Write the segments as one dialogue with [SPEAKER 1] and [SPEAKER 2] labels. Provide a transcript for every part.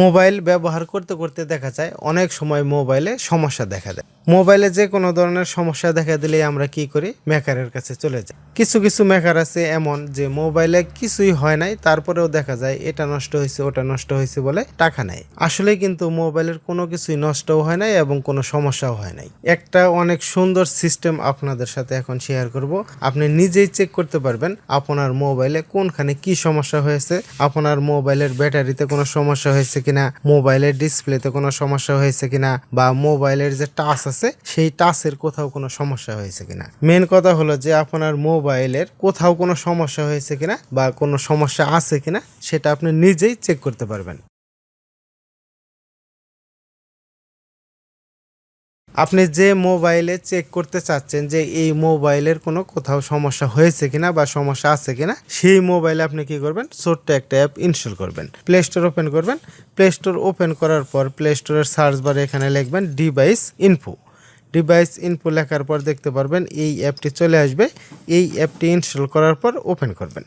[SPEAKER 1] Mobile ব্যবহার করতে করতে দেখা যায় অনেক সময় মোবাইলে সমস্যা দেখা দেয়। মোবাইলে যে কোনো ধরনের সমস্যা দেখা দিলেই আমরা কি করি? মেকারের কাছে চলে যাই। কিছু কিছু মেকার আছে এমন যে মোবাইলে কিছুই হয় নাই, তারপরেও দেখা যায় এটা নষ্ট হয়েছে, ওটা নষ্ট হয়েছে বলে টাকা নেয় আসলে কিন্তু মোবাইলের কোনো কিছুই নষ্টও হয় নাই এবং কোনো সমস্যাও হয় নাই। একটা অনেক সুন্দর সিস্টেম আপনাদের সাথে এখন শেয়ার করব। আপনি নিজেই চেক করতে পারবেন আপনার মোবাইলে কোনখানে কি সমস্যা হয়েছে, আপনার মোবাইলের ব্যাটারিতে কোনো সমস্যা হয়েছে কিনা, মোবাইলের ডিসপ্লেতে কোনো সমস্যা হয়েছে কিনা বা মোবাইলের যে টাচ আছে, সেই টাচের কোথাও কোনো সমস্যা হয়েছে কিনা। মেন কথা হলো যে আপনার মোবাইলের কোথাও কোনো সমস্যা হয়েছে কিনা বা কোনো সমস্যা আছে কিনা, সেটা আপনি নিজেই চেক করতে পারবেন। আপনি যে মোবাইলে চেক করতে চাচ্ছেন যে এই মোবাইলের কোনো কোথাও সমস্যা হয়েছে কিনা বা সমস্যা আছে কিনা, সেই মোবাইলে আপনি কি করবেন? ছোট্ট একটা অ্যাপ ইনস্টল করবেন। প্লে স্টোর ওপেন করবেন। প্লে স্টোর ওপেন করার পর প্লে স্টোরের সার্চ বারে এখানে লিখবেন ডিভাইস ইনফো ডিভাইস ইনফো লেখার পর দেখতে পারবেন এই অ্যাপটি চলে আসবে। এই অ্যাপটি ইনস্টল করার পর ওপেন করবেন।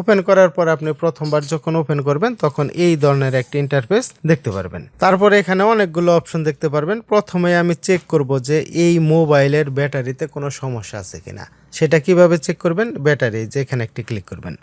[SPEAKER 1] ওপেন করার পর আপনি প্রথমবার যখন ওপেন করবেন, তখন এই ধরনের একটি ইন্টারফেস দেখতে পারবেন। তারপরে এখানে অনেকগুলো অপশন দেখতে পারবেন। প্রথমে আমি চেক করব যে এই মোবাইলের ব্যাটারিতে কোনো সমস্যা আছে কিনা। সেটা কীভাবে চেক করবেন? ব্যাটারি যে এখানে একটি ক্লিক করবেন।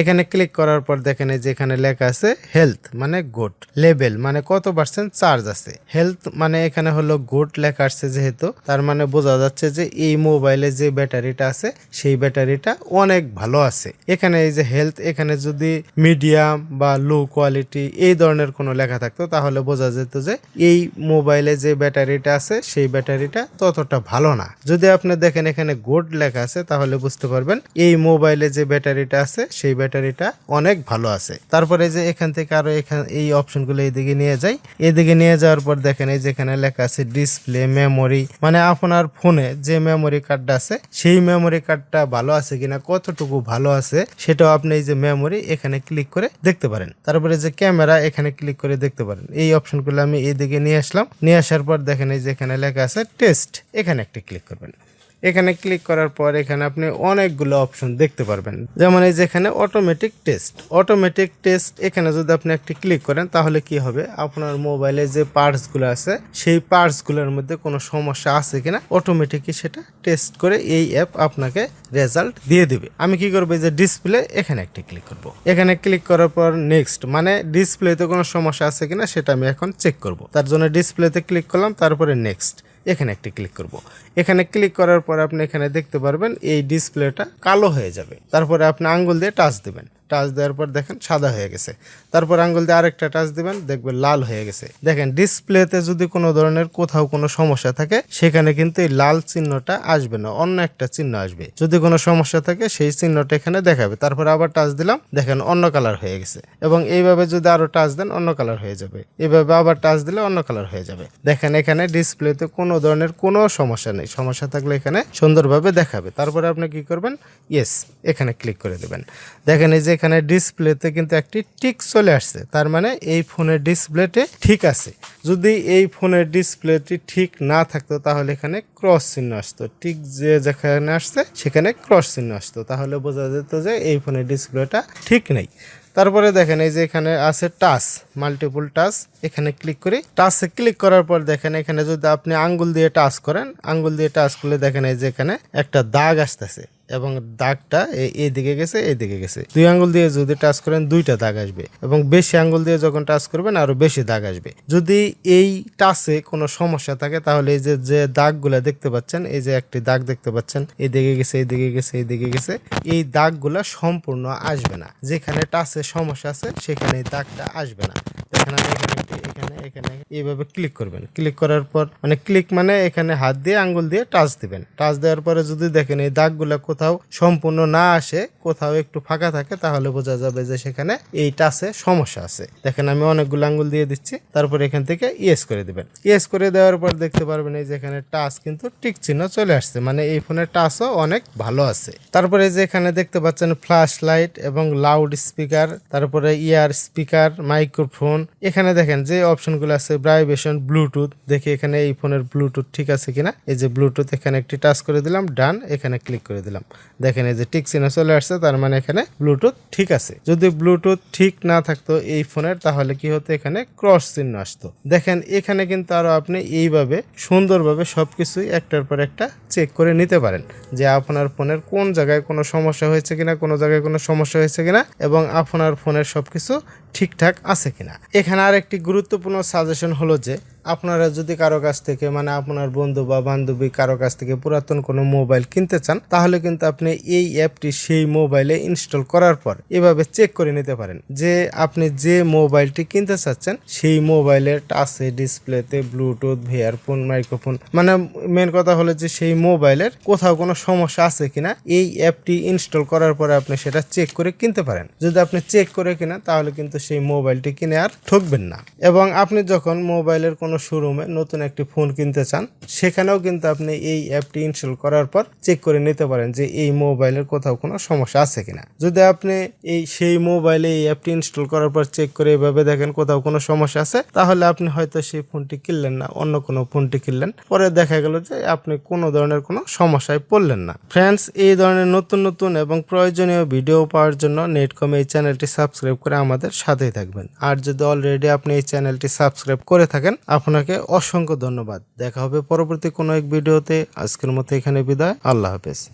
[SPEAKER 1] এখানে ক্লিক করার পর দেখেন এই যে এখানে লেখা আছে হেলথ মানে গুড লেভেল মানে কত পার্সেন্ট চার্জ আছে। হেলথ মানে এখানে হলো গুড লেখা আসছে যেহেতু, তার মানে বোঝা যাচ্ছে যে এই মোবাইলে যে ব্যাটারিটা আছে, সেই ব্যাটারিটা অনেক ভালো আছে। এখানে এই যে হেলথ এখানে যদি মিডিয়াম বা লো কোয়ালিটি এই ধরনের কোনো লেখা থাকতো, তাহলে বোঝা যেত যে এই মোবাইলে যে ব্যাটারিটা আছে, সেই ব্যাটারিটা ততটা ভালো না। যদি আপনি দেখেন এখানে গুড লেখা আছে তাহলে বুঝতে পারবেন এই মোবাইলে যে ব্যাটারিটা আছে, সেই ব্যাটারিটা অনেক ভালো আছে। তারপরে যে এখান থেকে আরও এখানে, এই অপশনগুলো এইদিকে নিয়ে যাই। এদিকে নিয়ে যাওয়ার পর দেখেন, এই যেখানে লেখা আছে ডিসপ্লে, মেমোরি মানে আপনার ফোনে যে মেমোরি কার্ডটা আছে, সেই মেমোরি কার্ডটা ভালো আছে কিনা, কতটুকু ভালো আছে, সেটাও আপনি এই যে মেমোরি এখানে ক্লিক করে দেখতে পারেন। তারপরে যে ক্যামেরা, এখানে ক্লিক করে দেখতে পারেন। এই অপশনগুলো আমি এইদিকে নিয়ে আসলাম। নিয়ে আসার পর দেখেন, এই যে এখানে লেখা আছে টেস্ট, এখানে একটা ক্লিক করবেন। এখানে ক্লিক করার পর এখানে আপনি অনেকগুলো অপশন দেখতে পারবেন। যেমন এই যেখানে অটোমেটিক টেস্ট অটোমেটিক টেস্ট এখানে যদি আপনি একটি ক্লিক করেন, তাহলে কি হবে? আপনার মোবাইলে যে পার্টসগুলো আছে, সেই পার্টসগুলোর মধ্যে কোনো সমস্যা আছে কিনা অটোমেটিকই সেটা টেস্ট করে এই অ্যাপ আপনাকে রেজাল্ট দিয়ে দিবে। আমি কি করব? যে ডিসপ্লে এখানে একটি ক্লিক করব। এখানে ক্লিক করার পর নেক্সট মানে ডিসপ্লেতে কোনো সমস্যা আছে কিনা, সেটা আমি এখন চেক করব। তার জন্য ডিসপ্লেতে ক্লিক করলাম, তারপরে নেক্সট এখানে একটি ক্লিক করব। এখানে ক্লিক করার পর আপনি এখানে দেখতে পারবেন, এই ডিসপ্লেটা কালো হয়ে যাবে। তারপরে আপনি আঙ্গুল দিয়ে টাচ দেবেন। টাচ দেওয়ার পর দেখেন সাদা হয়ে গেছে। তারপর আঙ্গুল দিয়ে আরেকটা টাচ দিবেন, দেখবেন লাল হয়ে গেছে। দেখেন ডিসপ্লেতে যদি কোনো ধরনের কোথাও কোনো সমস্যা থাকে, সেখানে কিন্তু এই লাল চিহ্নটা আসবে না, অন্য একটা চিহ্ন আসবে। যদি কোনো সমস্যা থাকে, সেই চিহ্নটা এখানে দেখাবে। তারপর আবার টাচ দিলাম, দেখেন অন্য কালার হয়ে গেছে। এবং এইভাবে যদি আরও টাচ দেন, অন্য কালার হয়ে যাবে। এইভাবে আবার টাচ দিলে অন্য কালার হয়ে যাবে। দেখেন, এখানে ডিসপ্লেতে কোনো ধরনের কোনো সমস্যা নেই। সমস্যা থাকলে এখানে সুন্দরভাবে দেখাবে। তারপরে আপনি কি করবেন? ইয়েস এখানে ক্লিক করে দেবেন। দেখেন, এই যে এখানে ডিসপ্লেতে কিন্তু একটি টিক চলে আসছে। তার মানে এই ফোনের ডিসপ্লেতে ঠিক আছে। যদি এই ফোনের ডিসপ্লেটি ঠিক না থাকতো, তাহলে এখানে ক্রস চিহ্ন আসতো। ঠিক যে যেখানে আসছে, সেখানে ক্রস চিহ্ন আসতো। তাহলে বোঝা যেত যে এই ফোনের ডিসপ্লেটা ঠিক নেই। তারপরে দেখেন, এই যে এখানে আছে টাচ মাল্টিপুল টাচ এখানে ক্লিক করি। টাচে ক্লিক করার পর দেখেন, এখানে যদি আপনি আঙ্গুল দিয়ে টাচ করেন, আঙ্গুল দিয়ে টাচ করলে দেখেন, এই যে এখানে একটা দাগ আসতেছে। এবং দাগটা এই এইদিকে গেছে এইদিকে গেছে। দুই আঙ্গুল দিয়ে যদি টাচ করেন, দুইটা দাগ আসবে এবং বেশি আঙ্গুল দিয়ে যখন টাচ করবেন, আরও বেশি দাগ আসবে। যদি এই টাচে কোনো সমস্যা থাকে, তাহলে এই যে যে দাগগুলা দেখতে পাচ্ছেন, এই যে একটি দাগ দেখতে পাচ্ছেন এইদিকে গেছে এইদিকে গেছে এইদিকে গেছে, এই দাগগুলা সম্পূর্ণ আসবে না। যেখানে টাচে সমস্যা আছে, সেখানে দাগটা আসবে না। দেখেন আমি এখানে এখানে এইভাবে ক্লিক করবেন। ক্লিক করার পর মানে ক্লিক মানে এখানে হাত দিয়ে আঙ্গুল দিয়ে টাচ দিবেন। টাচ দেওয়ার পরে যদি দেখেন এই দাগগুলা কোথাও সম্পূর্ণ না আসে, কোথাও একটু ফাঁকা থাকে, তাহলে বোঝা যাবে যে সেখানে এই টাচে সমস্যা আছে। দেখেন আমি অনেকগুলো আঙ্গুল দিয়ে দিচ্ছি, তারপর এখান থেকে ইয়েস করে দিবেন। ইয়েস করে দেওয়ার পর দেখতে পারবেন এই যে এখানে টাচ কিন্তু টিক চিহ্ন চলে আসছে মানে এই ফোনের টাচও অনেক ভালো আছে। তারপরে যে এখানে দেখতে পাচ্ছেন ফ্ল্যাশ লাইট এবং লাউড স্পিকার তারপরে ইয়ার স্পিকার মাইক্রোফোন এখানে দেখেন যে অপশনগুলো আছে ভাইব্রেশন, ব্লুটুথ। দেখি এখানে এই ফোনের ব্লুটুথ ঠিক আছে কিনা? এই যে ব্লুটুথ, এখানে একটি টাচ করে দিলাম, ডান, এখানে ক্লিক করে দিলাম। দেখেন এই যে টিক চিহ্ন চলে আসছে, তার মানে এখানে ব্লুটুথ ঠিক আছে। যদি ব্লুটুথ ঠিক না থাকতো এই ফোনের, তাহলে কি হতো? এখানে ক্রস চিহ্ন আসতো। দেখেন এখানে কিন্তু আরও আপনি এইভাবে সুন্দরভাবে সবকিছুই একটার পর একটা চেক করে নিতে পারেন যে আপনার ফোনের কোন জায়গায় কোনো সমস্যা হয়েছে কিনা, কোনো জায়গায় কোনো সমস্যা হয়েছে কিনা, এবং আপনার ফোনের সবকিছু ঠিকঠাক আছে কিনা। এখানে আর একটি গুরুত্বপূর্ণ সাজেশন হলো যে আপনারা যদি কারও কাছ থেকে মানে আপনার বন্ধু বা বান্ধবী কারও কাছ থেকে পুরাতন কোনো মোবাইল কিনতে চান, তাহলে কিন্তু আপনি এই অ্যাপটি সেই মোবাইলে ইনস্টল করার পর এভাবে চেক করে নিতে পারেন যে আপনি যে মোবাইলটি কিনতে চাচ্ছেন, সেই মোবাইলের টাচে, ডিসপ্লেতে ব্লুটুথ, ভিয়ারফোন, মাইক্রোফোন মানে মেন কথা হলো যে সেই মোবাইলের কোথাও কোনো সমস্যা আছে কিনা, এই অ্যাপটি ইনস্টল করার পরে আপনি সেটা চেক করে কিনতে পারেন। যদি আপনি চেক করে কিনা তাহলে কিন্তু সেই মোবাইলটি কিনে আর ঠকবেন না। এবং আপনি যখন মোবাইলের কোনো শোরুমে নতুন একটি ফোন কিনতে চান, সেখানেও কিন্তু আপনি এই অ্যাপটি ইনস্টল করার পর চেক করে নিতে পারেন যে এই মোবাইলের কোথাও কোনো সমস্যা আছে কিনা। যদি আপনি এই সেই মোবাইলে এই অ্যাপটি ইনস্টল করার পর চেক করে এভাবে দেখেন কোথাও কোনো সমস্যা আছে, তাহলে আপনি হয়তো সেই ফোনটি কিনলেন না, অন্য কোনো ফোনটি কিনলেন। পরে দেখা গেল যে আপনি কোনো ধরনের কোনো সমস্যায় পড়লেন না। ফ্রেন্ডস এই ধরনের নতুন নতুন এবং প্রয়োজনীয় ভিডিও পাওয়ার জন্য নেটকম এই চ্যানেলটি সাবস্ক্রাইব করে আমাদের সাথেই থাকবেন। আর যদি অলরেডি আপনি এই চ্যানেলটি সাবস্ক্রাইব করে থাকেন আপনাকে অসংখ্য ধন্যবাদ। দেখা হবে পরবর্তী কোনো এক ভিডিওতে। আজকের মতো এখানে বিদায়। আল্লাহ হাফেজ।